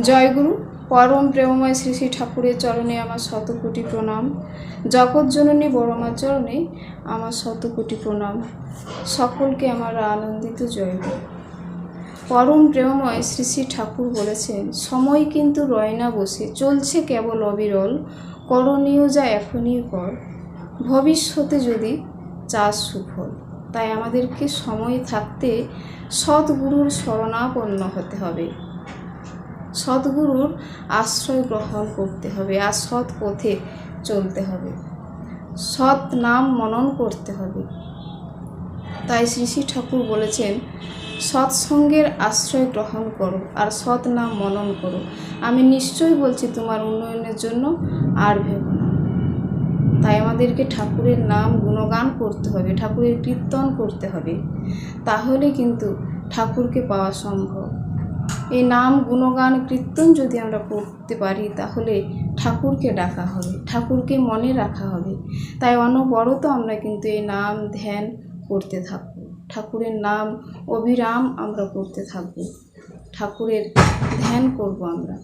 জয়গুরু পরম প্রেমময় শ্রী শ্রী ঠাকুরের চরণে আমার শত কোটি প্রণাম। জগৎ জননী বড়মার চরণে আমার শত কোটি প্রণাম। সকলকে আমার আনন্দিত জয়গুরু পরম প্রেমময় শ্রী শ্রী ঠাকুর বলেছেন, সময় কিন্তু রয় না বসে, চলছে কেবল অবিরল, করণীয় যা এখনই কর। ভবিষ্যতে যদি চাষ সুফল, তাই আমাদেরকে সময় থাকতে সদ্গুরুর শরণাপন্ন হতে হবে। সদ্গুরুর আশ্রয় গ্রহণ করতে হবে আর সৎ পথে চলতে হবে। সৎ নাম মনন করতে হবে। তাই শ্রী শ্রী ঠাকুর বলেছেন, সৎসঙ্গের আশ্রয় গ্রহণ করো আর সৎ নাম মনন করো। আমি নিশ্চয়ই বলছি তোমার উন্নয়নের জন্য আর ভেবো না। তাই আমাদেরকে ঠাকুরের নাম গুণগান করতে হবে, ঠাকুরের কীর্তন করতে হবে। তাহলে কিন্তু ঠাকুরকে পাওয়া সম্ভব। এই নাম, গুণগান, কীর্তন যদি আমরা করতে পারি, তাহলে ঠাকুরকে ডাকা হবে, ঠাকুরকে মনে রাখা হবে। তাই অনবরত আমরা কিন্তু এই নাম ধ্যান করতে থাকব। ঠাকুরের নাম অবিরাম আমরা করতে থাকব। ঠাকুরের ধ্যান করব আমরা।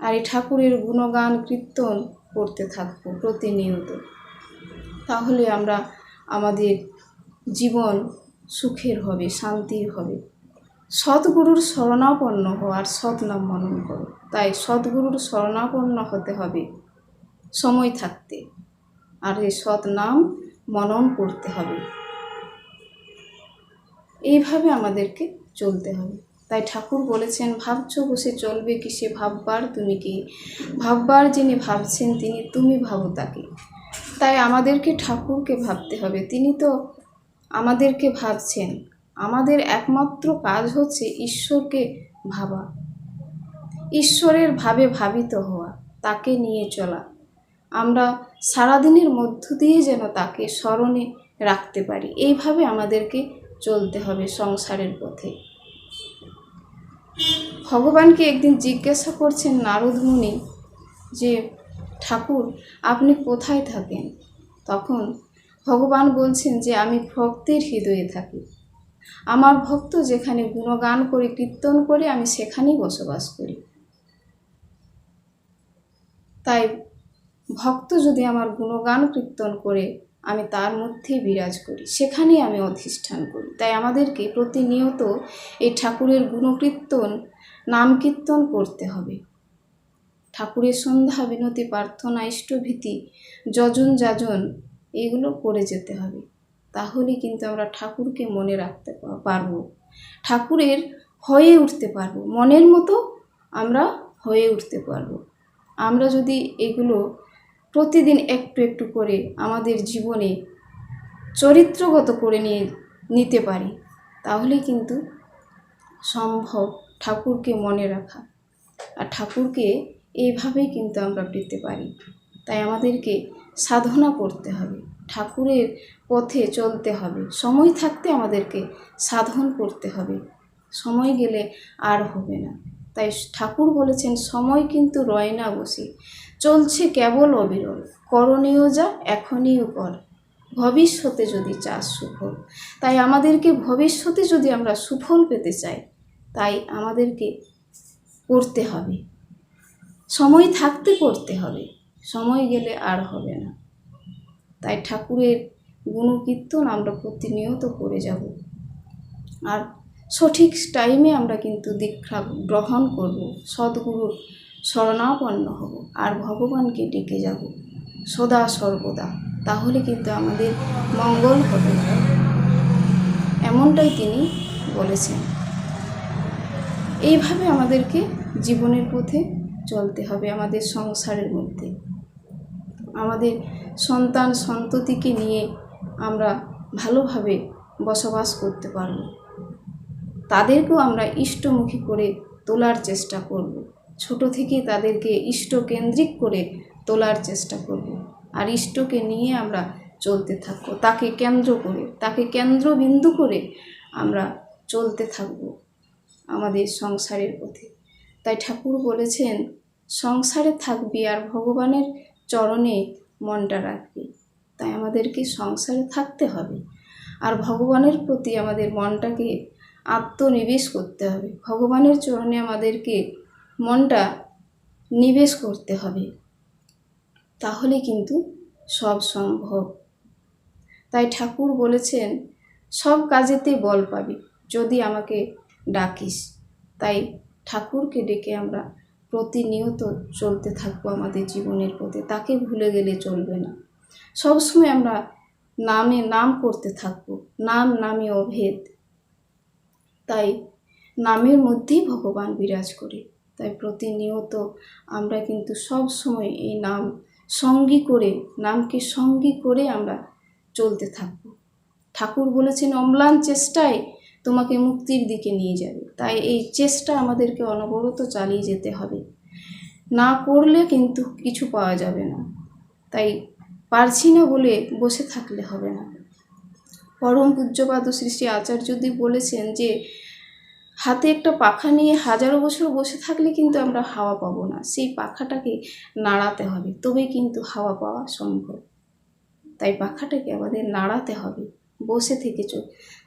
আর এই ঠাকুরের গুণগান, কীর্তন করতে থাকব প্রতিনিয়ত। তাহলে আমরা আমাদের জীবন সুখের হবে, শান্তির হবে। সদ্গুরুর শরণাপন্ন হও আর সৎ নাম মনন করো। তাই সদ্গুরুর শরণাপন্ন হতে হবে। সময় থাকতে আর এই সৎ নাম মনন করতে হবে। এইভাবে আমাদেরকে চলতে হবে। তাই ঠাকুর বলেছেন, ভাবছ বসে চলবে কিসে ভাববার তুমি কি? ভাববার যিনি ভাবছেন তিনি তুমি ভাবো তাকে। তাই আমাদেরকে ঠাকুরকে ভাবতে হবে। তিনি তো আমাদেরকে ভাবছেন। আমাদের একমাত্র কাজ হচ্ছে ঈশ্বরকে ভাবা। ঈশ্বরের ভাবে ভাবিত হওয়া, তাকে নিয়ে চলা। আমরা সারাদিনের মধ্য দিয়ে যেন তাকে স্মরণে রাখতে পারি। এইভাবে আমাদেরকে চলতে হবে সংসারের পথে। ভগবানকে একদিন জিজ্ঞাসা করছেন নারদ মুনি যে, ঠাকুর, আপনি কোথায় থাকেন? তখন ভগবান বলছেন যে, আমি ভক্তের হৃদয়ে থাকি। আমার ভক্ত যেখানে গুণগান করে, কীর্তন করে, আমি সেখানেই বসবাস করি। তাই ভক্ত যদি আমার গুণগান, কীর্তন করে, আমি তার মধ্যেই বিরাজ করি, সেখানেই আমি অধিষ্ঠান করি। তাই আমাদেরকে প্রতিনিয়ত এই ঠাকুরের গুণকীর্তন নাম কীর্তন করতে হবে। ঠাকুরের সন্ধ্যা, বিনতি, প্রার্থনা, ইষ্টভীতি যজন যাজন এগুলো করে যেতে হবে। তাহলে কিন্তু আমরা ঠাকুরকে মনে রাখতে পারব। ঠাকুরের হয়ে উঠতে পারব। মনের মতো আমরা হয়ে উঠতে পারব। আমরা যদি এগুলো প্রতিদিন একটু একটু করে আমাদের জীবনে চরিত্রগত করে নিয়ে নিতে পারি, তাহলে কিন্তু সম্ভব ঠাকুরকে মনে রাখা। আর ঠাকুরকে এইভাবেই কিন্তু আমরা পেতে পারি। তাই আমাদেরকে সাধনা করতে হবে। ঠাকুরের পথে চলতে হবে। সময় থাকতে আমাদেরকে সাধন করতে হবে। সময় গেলে আর হবে না। তাই ঠাকুর বলেছেন, সময় কিন্তু রয় না বসে। চলছে কেবল অবিরল। করণীয় যা, এখনইও কর। ভবিষ্যতে যদি চাস সুফল। তাই আমাদেরকে ভবিষ্যতে যদি আমরা সুফল পেতে চাই, তাই আমাদেরকে করতে হবে। সময় থাকতে করতে হবে। সময় গেলে আর হবে না। তাই ঠাকুরের গুণকীর্তন আমরা প্রতিনিয়ত করে যাব। আর সঠিক টাইমে আমরা কিন্তু দীক্ষা গ্রহণ করব। সদ্গুরুর শরণাপন্ন হব আর ভগবানকে ডেকে যাব সদা সর্বদা। তাহলে কিন্তু আমাদের মঙ্গল হবে। এমনটাই তিনি বলেছেন। এইভাবে আমাদেরকে জীবনের পথে চলতে হবে আমাদের সংসারের মধ্যে। আমাদের সন্তান সন্ততিকে নিয়ে আমরা ভালোভাবে বসবাস করতে পারব। তাদেরকেও আমরা ইষ্টমুখী করে তোলার চেষ্টা করব। ছোট থেকে তাদেরকে ইষ্টকেন্দ্রিক করে তোলার চেষ্টা করব। আর ইষ্টকে নিয়ে আমরা চলতে থাকব। তাকে কেন্দ্র করে, তাকে কেন্দ্রবিন্দু করে আমরা চলতে থাকব আমাদের সংসারের পথে। তাই ঠাকুর বলেছেন, সংসারে থাকবি আর ভগবানের চরণে মনটা রাখবি। তাই আমাদেরকে সংসারে থাকতে হবে। আর ভগবানের প্রতি আমাদের মনটাকে আত্মনিবেশ করতে হবে। ভগবানের চরণে আমাদেরকে মনটা নিবেশ করতে হবে। তাহলে কিন্তু সব সম্ভব। তাই ঠাকুর বলেছেন, সব কাজেতে বল পাবি, যদি আমাকে ডাকিস। তাই ঠাকুরকে ডেকে আমরা প্রতিনিয়ত চলতে থাকব আমাদের জীবনের পথে। তাকে ভুলে গেলে চলবে না। সবসময় আমরা নামে নাম করতে থাকব। নাম নামে অভেদ। তাই নামের মধ্যেই ভগবান বিরাজ করে। তাই প্রতিনিয়ত আমরা কিন্তু সব সময় এই নাম সঙ্গী করে, নামকে সঙ্গী করে আমরা চলতে থাকব। ঠাকুর বলেছেন, অম্লান চেষ্টায় তোমাকে মুক্তির দিকে নিয়ে যাবে। তাই এই চেষ্টা আমাদেরকে অনবরত চালিয়ে যেতে হবে। না করলে কিন্তু কিছু পাওয়া যাবে না। তাই পারছি না বলে বসে থাকলে হবে না। পরম পূজ্যপাদ শ্রী শ্রী আচার্যদেব বলেছেন যে, হাতে একটা পাখা নিয়ে হাজারো বছর বসে থাকলে কিন্তু আমরা হাওয়া পাবো না। সেই পাখাটাকে নাড়াতে হবে। তবেই কিন্তু হাওয়া পাওয়া সম্ভব। তাই পাখাটাকে আমাদের নাড়াতে হবে। বসে থেকে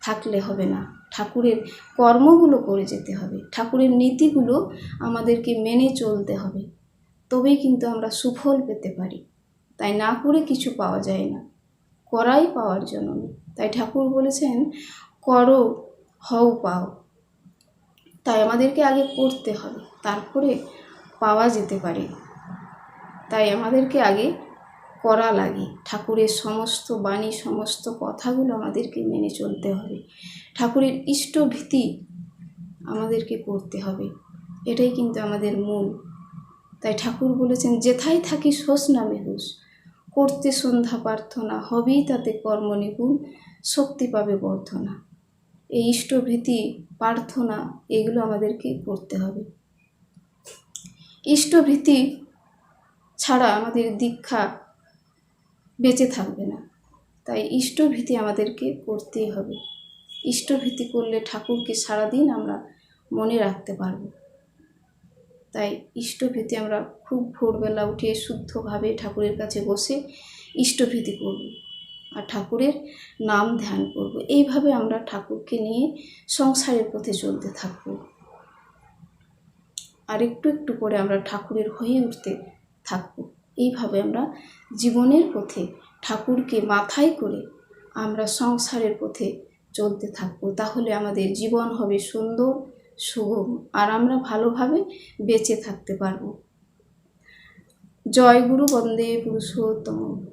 থাকলে হবে না। ঠাকুরের কর্মগুলো করে যেতে হবে। ঠাকুরের নীতিগুলো আমাদেরকে মেনে চলতে হবে। তবেই কিন্তু আমরা সুফল পেতে পারি। তাই না করে কিছু পাওয়া যায় না। করাই পাওয়ার জন্য তাই ঠাকুর বলেছেন, করো, হও, পাও। তাই আমাদেরকে আগে করতে হবে। তারপরে পাওয়া যেতে পারে। তাই আমাদেরকে আগে করা লাগে। ঠাকুরের সমস্ত বাণী, সমস্ত কথাগুলো আমাদেরকে মেনে চলতে হবে। ঠাকুরের ইষ্টভীতি আমাদেরকে করতে হবে। এটাই কিন্তু আমাদের মূল। তাই ঠাকুর বলেছেন, যেথায় থাকি শোষ নামে হুস করতে সন্ধ্যা প্রার্থনা হবেই তাতে কর্ম নিপুণ, শক্তি পাবে বর্ধনা। এই ইষ্টভীতি, প্রার্থনা, এগুলো আমাদেরকে করতে হবে। ইষ্টভীতি ছাড়া আমাদের দীক্ষা বেঁচে থাকবে না। তাই ইষ্টভীতি আমাদেরকে করতেই হবে। ইষ্টভীতি করলে ঠাকুরকে সারাদিন আমরা মনে রাখতে পারব। তাই ইষ্টভীতি আমরা খুব ভোরবেলা উঠে শুদ্ধভাবে ঠাকুরের কাছে বসে ইষ্টভীতি করব আর ঠাকুরের নাম ধ্যান করব। এইভাবে আমরা ঠাকুরকে নিয়ে সংসারের পথে চলতে থাকব। আর একটু একটু করে আমরা ঠাকুরের হয়ে উঠতে থাকব। এইভাবে আমরা জীবনের পথে ঠাকুরকে মাথায় করে আমরা সংসারের পথে চলতে থাকব। তাহলে আমাদের জীবন হবে সুন্দর, সুগম, আর আমরা ভালোভাবে বেঁচে থাকতে পারব। জয় গুরু বন্দে পুরুষোত্তম।